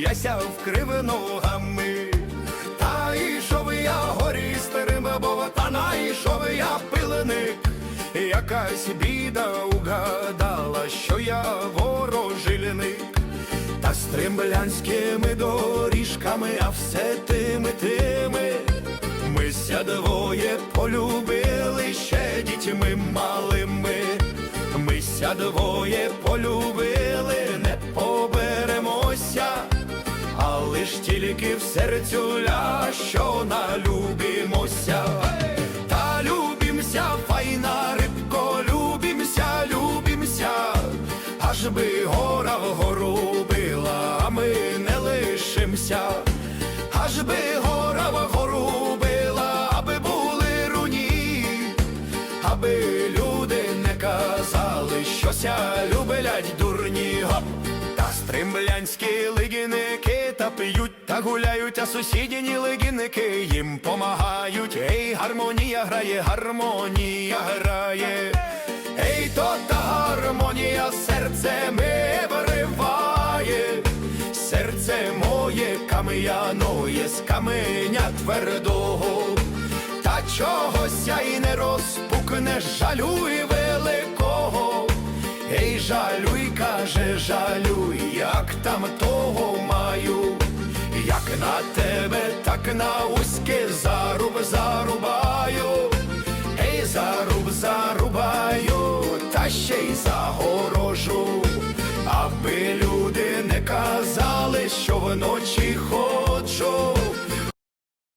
яся вкрив ногами. Та йшов я горі старим, та найшов я пиленик. Якась біда угадала, що я ворожильник. Та стримблянськими доріжками, а все тими тими. Ми ся двоє полюбили ще дітьми малими. Ми ся двоє полюбили, ж тільки в серцю ля, що налюбімося. Та любімся, файна рибко, любімся, любімся, аж би гора вгору била, а ми не лишимся, аж би гора вгору била, аби були руні, аби люди не казали, що ся любелять дурні. Та стримблянські лигіники та п'ють та гуляють, а сусідні лигіники їм помагають. Ей, гармонія грає, гармонія грає. Ей, то та гармонія серце ми вириває, серце моє кам'яноє з каменя твердого. Та чогося й не розпукне, жалюй великого. Ей, жалюй, каже, жалюй, як там того на тебе, на уськи заруб зарубаю, ей, заруб зарубаю, та ще й загорожу, аби люди не казали, що вночі ходжу.